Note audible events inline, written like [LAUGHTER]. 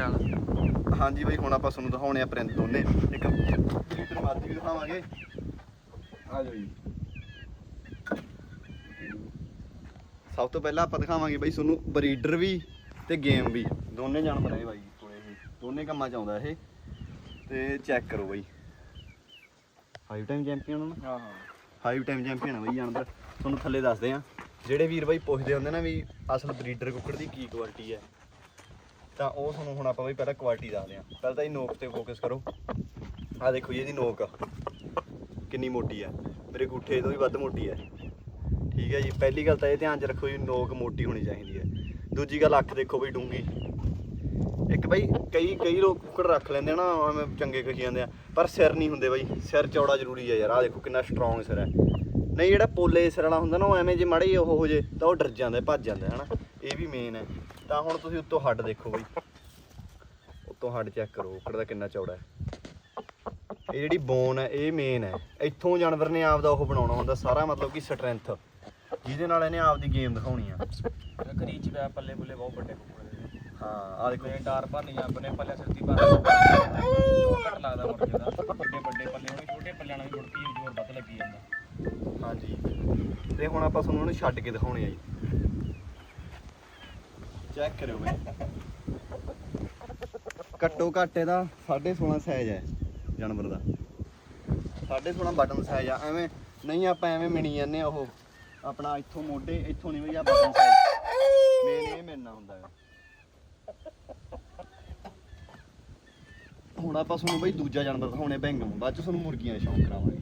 ਚੱਲ ਹਾਂਜੀ ਬਾਈ ਹੁਣ ਆਪਾਂ ਤੁਹਾਨੂੰ ਦਿਖਾਉਣੇ ਆ ਪ੍ਰਿੰਟ ਦੋਨੇ। ਇੱਕ ਲੀਟਰ ਮਾਦੀ ਵੀ ਦਿਖਾਵਾਂਗੇ। ਆ ਜਾਓ ਜੀ। ਸਭ ਤੋਂ ਪਹਿਲਾਂ ਆਪਾਂ ਦਿਖਾਵਾਂਗੇ ਬਾਈ ਤੁਹਾਨੂੰ ਬਰੀਡਰ ਵੀ ਤੇ ਗੇਮ ਵੀ। ਦੋਨੇ ਜਾਨਵਰ ਹੈ ਬਾਈ ਕੋਲੇ ਇਹ। ਦੋਨੇ ਕੰਮਾਂ ਚ ਆਉਂਦਾ ਇਹ। ਤੇ ਚੈੱਕ ਕਰੋ ਬਾਈ। 5 ਟਾਈਮ ਚੈਂਪੀਅਨ ਹਾਂ ਹਾਂ। 5 ਟਾਈਮ ਚੈਂਪੀਅਨ ਆ ਬਾਈ ਜਾਨਵਰ। ਤੁਹਾਨੂੰ ਥੱਲੇ ਦੱਸਦੇ ਆ। ਜਿਹੜੇ ਵੀਰ ਬਾਈ ਪੁੱਛਦੇ ਹੁੰਦੇ ਨਾ ਵੀ ਅਸਲ ਬਰੀਡਰ ਕੁੱਕੜ ਦੀ ਕੀ ਕੁਆਲਿਟੀ ਹੈ ਤਾਂ ਉਹ ਤੁਹਾਨੂੰ ਹੁਣ ਆਪਾਂ ਬਾਈ ਪਹਿਲਾਂ ਕੁਆਲਿਟੀ ਦੱਸਦੇ ਹਾਂ। ਪਹਿਲਾਂ ਤਾਂ ਇਹ ਨੋਕ ਤੇ ਫੋਕਸ ਕਰੋ। ਆ ਦੇਖੋ ਜੀ, ਇਹਦੀ ਨੋਕ ਕਿੰਨੀ ਮੋਟੀ ਆ। ਮੇਰੇ ਗੁੱਠੇ ਤੋਂ ਵੀ ਵੱਧ ਮੋਟੀ ਹੈ ਠੀਕ ਹੈ ਜੀ, ਪਹਿਲੀ ਗੱਲ ਤਾਂ ਇਹ ਧਿਆਨ 'ਚ ਰੱਖੋ ਜੀ, ਨੋਕ ਮੋਟੀ ਹੋਣੀ ਚਾਹੀਦੀ ਹੈ। ਦੂਜੀ ਗੱਲ, ਅੱਖ ਦੇਖੋ ਬਈ ਡੂੰਗੀ। ਇੱਕ ਬਈ, ਕਈ ਕਈ ਲੋਕ ਕੁੱਕੜ ਰੱਖ ਲੈਂਦੇ ਆ ਨਾ, ਐਵੇਂ ਚੰਗੇ ਕਹੀ ਜਾਂਦੇ ਆ। ਪਰ ਸਿਰ ਨਹੀਂ ਹੁੰਦੇ ਬਈ। ਸਿਰ ਚੌੜਾ ਜ਼ਰੂਰੀ ਹੈ ਯਾਰ। ਆ ਦੇਖੋ ਕਿੰਨਾ ਸਟਰੋਂਗ ਸਿਰ ਹੈ। ਨਹੀਂ, ਜਿਹੜਾ ਪੋਲੇ ਸਿਰ ਵਾਲਾ ਹੁੰਦਾ ਨਾ, ਉਹ ਐਵੇਂ ਜੇ ਮਾੜੇ ਜਿਹੇ ਉਹ ਹੋ ਜੇ, ਤਾਂ ਉਹ ਡਰ ਜਾਂਦਾ, ਭੱਜ ਜਾਂਦਾ, ਹਨਾ। ਇਹ ਵੀ ਮੇਨ ਹੈ। ਤਾਂ ਹੁਣ ਤੁਸੀਂ ਉੱਤੋਂ ਹੱਡ ਦੇਖੋ ਬਈ। ਉੱਤੋਂ ਹੱਡ ਚੈੱਕ ਕਰੋ ਕੁੱਕੜ ਦਾ ਕਿੰਨਾ ਚੌੜਾ ਹੈ। ਇਹ ਜਿਹੜੀ ਬੋਨ ਹੈ ਇਹ ਮੇਨ ਹੈ। ਇੱਥੋਂ ਜਾਨਵਰ ਨੇ ਆਪਦਾ ਉਹ ਬਣਾਉਣਾ ਹੁੰਦਾ ਸਾਰਾ ਮਤਲਬ ਕਿ ਸਟਰੈਂਥ ਜਿਹਦੇ ਨਾਲ ਇਹਨੇ ਆਪਦੀ ਗੇਮ ਦਿਖਾਉਣੀ ਆ। ਕਰੀਚ ਪਿਆ ਪੱਲੇ ਪੁੱਲੇ ਬਹੁਤ ਵੱਡੇ ਦੇ ਹਾਂ ਆ ਦੇਖੋ। ਕੋਈ ਡਾਰ ਭਰਨੀ ਜਾਂ ਆਪਣੇ ਪੱਲੇ ਸਿਰਤੀ ਭਰ ਜੋਰ ਘੱਟ ਲੱਗਦਾ ਮੁਰਗੇ ਦਾ ਵੱਡੇ ਵੱਡੇ ਪੱਲੇ ਹੋਣੇ ਛੋਟੇ ਪੱਲਿਆਂ ਨਾਲ ਮੁੜਕੀ ਜੋਰ ਵੱਧ ਲੱਗੀ ਜਾਂਦਾ। ਹਾਂਜੀ। ਤੇ ਹੁਣ ਆਪਾਂ ਤੁਹਾਨੂੰ ਉਹਨੂੰ ਛੱਡ ਕੇ ਦਿਖਾਉਣੇ ਆ ਜੀ। ਚੈੱਕ ਕਰਿਓ ਬਈ। [LAUGHS] ਘੱਟੋ ਘੱਟ ਇਹਦਾ 16.5 ਸਾਈਜ਼ ਹੈ ਜਾਨਵਰ ਦਾ। 16.5 ਬਟਨ ਸਾਈਜ਼ ਆ, ਐਵੇਂ ਨਹੀਂ ਆਪਾਂ ਐਵੇਂ ਮਿਣੀ ਜਾਂਦੇ ਉਹ। ਆਪਣਾ ਇੱਥੋਂ ਮੋਢੇ, ਇੱਥੋਂ ਨਹੀਂ ਬਈ ਆ ਬਟਨ ਸਾਈਜ਼ ਮੇਨ ਇਹ ਮਿਲਣਾ ਹੁੰਦਾ ਹੈ। ਹੁਣ ਆਪਾਂ ਤੁਹਾਨੂੰ ਬਈ ਦੂਜਾ ਜਾਨਵਰ ਦਿਖਾਉਣੇ ਬੈਂਗਮ ਬਾਅਦ ਚ ਤੁਹਾਨੂੰ ਮੁਰਗੀਆਂ ਦਾ ਸ਼ੌਂਕ ਕਰਾਵਾਂਗੇ।